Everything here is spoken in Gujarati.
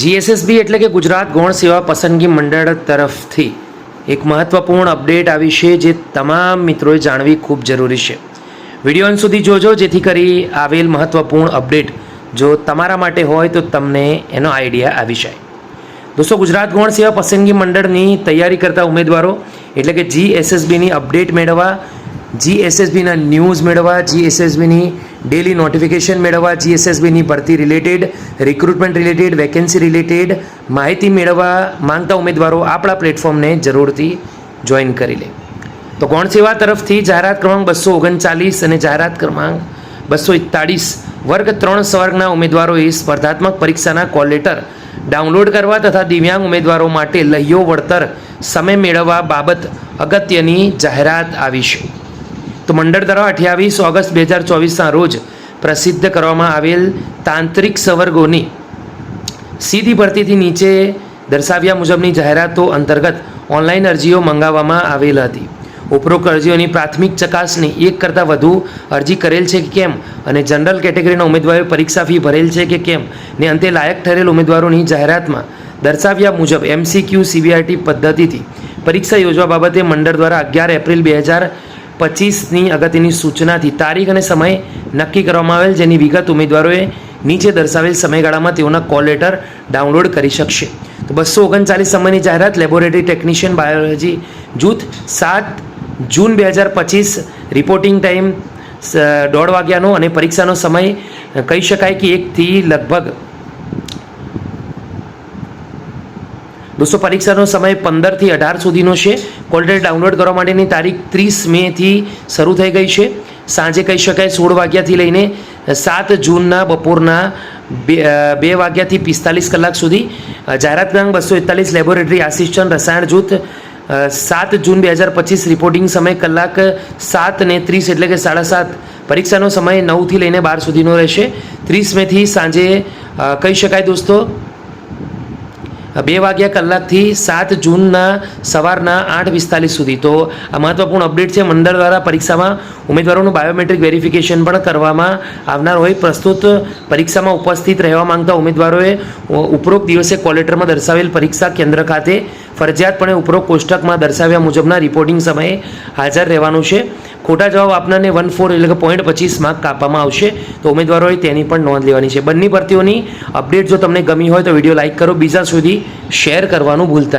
જીએસએસબી એટલે કે ગુજરાત ગૌણ સેવા પસંદગી મંડળ તરફથી એક મહત્વપૂર્ણ અપડેટ આવી છે જે તમામ મિત્રોએ જાણવી ખૂબ જરૂરી છે. વીડિયો અંત સુધી જોજો, જેથી કરી આવેલ મહત્વપૂર્ણ અપડેટ જો તમારા માટે હોય તો તમને એનો આઈડિયા આવી જાય. દોસ્તો, ગુજરાત ગૌણ સેવા પસંદગી મંડળની તૈયારી કરતા ઉમેદવારો એટલે કે જીએસએસબીની અપડેટ મેળવવા જીએસએસબીના ન્યૂઝ મેળવવા જીએસએસબીની ડેલી નોટિફિકેશન મેળવવા જીએસએસબીની ભરતી related recruitment related vacancy related માહિતી મેળવવા માંગતા ઉમેદવારો આપણા પ્લેટફોર્મને જરૂરથી જોઈન કરી લે. તો કોણ સેવા તરફથી જાહેરાત ક્રમાંક બસો ઓગણચાલીસ અને જાહેરાત ક્રમાંક બસો એકતાળીસ વર્ગ ત્રણ સ્વર્ગના ઉમેદવારોએ સ્પર્ધાત્મક પરીક્ષાના કોલ લેટર ડાઉનલોડ કરવા તથા દિવ્યાંગ ઉમેદવારો માટે લહ્યો વળતર સમય મેળવવા બાબત અગત્યની જાહેરાત આવી છે. તો મંડળ દ્વારા અઠ્યાવીસ ઓગસ્ટ બે હજાર ચોવીસના રોજ પ્રસિદ્ધ કરવામાં આવેલ તાંત્રિક સંવર્ગોની સીધી ભરતીથી નીચે દર્શાવ્યા મુજબની જાહેરાતો અંતર્ગત ઓનલાઈન અરજીઓ મંગાવવામાં આવેલ હતી. ઉપરોક્ત અરજીઓની પ્રાથમિક ચકાસણી એક કરતાં વધુ અરજી કરેલ છે કે કેમ અને જનરલ કેટેગરીના ઉમેદવારોએ પરીક્ષા ફી ભરેલ છે કે કેમ ને અંતે લાયક ઠરેલ ઉમેદવારોની જાહેરાતમાં દર્શાવ્યા મુજબ એમસીક્યુ સીબીઆરટી પદ્ધતિથી પરીક્ષા યોજવા બાબતે મંડળ દ્વારા અગિયાર એપ્રિલ બે હજાર પચીસની અગત્યની સૂચનાથી તારીખ અને સમય નક્કી કરવામાં આવેલ, જેની વિગત ઉમેદવારોએ નીચે દર્શાવેલ સમયગાળામાં તેઓના કોલ લેટર ડાઉનલોડ કરી શકશે. તો બસો ઓગણચાલીસ સમયની જાહેરાત, લેબોરેટરી ટેકનિશિયન બાયોલોજી, જૂથ સાત જૂન બે હજાર પચીસ, રિપોર્ટિંગ ટાઈમ દોઢ વાગ્યાનો અને પરીક્ષાનો સમય, કહી શકાય કે એકથી લગભગ દોસ્તો, પરીક્ષાનો સમય પંદરથી અઢાર સુધીનો છે. કોલ્ડર ડાઉનલોડ કરવા માટેની તારીખ ત્રીસ મેથી શરૂ થઈ ગઈ છે. સાંજે કહી શકાય સોળ વાગ્યાથી લઈને સાત જૂનના બપોરના બે બે વાગ્યાથી પિસ્તાલીસ કલાક સુધી. જાહેરાત ક્રમાંક બસો એકતાલીસ લેબોરેટરી આસિસ્ટન્ટ રસાયણ જૂથ સાત જૂન બે હજાર પચીસ રિપોર્ટિંગ સમય કલાક સાત ને ત્રીસ એટલે કે સાડા સાત. પરીક્ષાનો સમય નવથી લઈને બાર સુધીનો રહેશે. ત્રીસ મેથી સાંજે કહી શકાય દોસ્તો બે વાગ્યા કલાકથી સાત જૂનના સવારના આઠ પિસ્તાલીસ સુધી. તો આ મહત્વપૂર્ણ અપડેટ છે. મંડળ દ્વારા પરીક્ષામાં ઉમેદવારોનું બાયોમેટ્રિક વેરિફિકેશન પણ કરવામાં આવનાર હોય. પ્રસ્તુત પરીક્ષામાં ઉપસ્થિત રહેવા માંગતા ઉમેદવારોએ ઉપરોક્ત દિવસે કોલેટરમાં દર્શાવેલ પરીક્ષા કેન્દ્ર ખાતે ફરજિયાતપણે ઉપરોક્ત કોષ્ટકમાં દર્શાવ્યા મુજબના રિપોર્ટિંગ સમયે હાજર રહેવાનું છે. ખોટા જવાબ આપનારને વન ફોર એટલે કે પોઈન્ટ પચીસ માર્ક કાપવામાં આવશે. તો ઉમેદવારોએ તેની પણ નોંધ લેવાની છે. બંને ભરતીઓની અપડેટ જો તમને ગમી હોય તો વીડિયો લાઇક કરો. બીજા સુધી શેર કરવાનું ભૂલતા.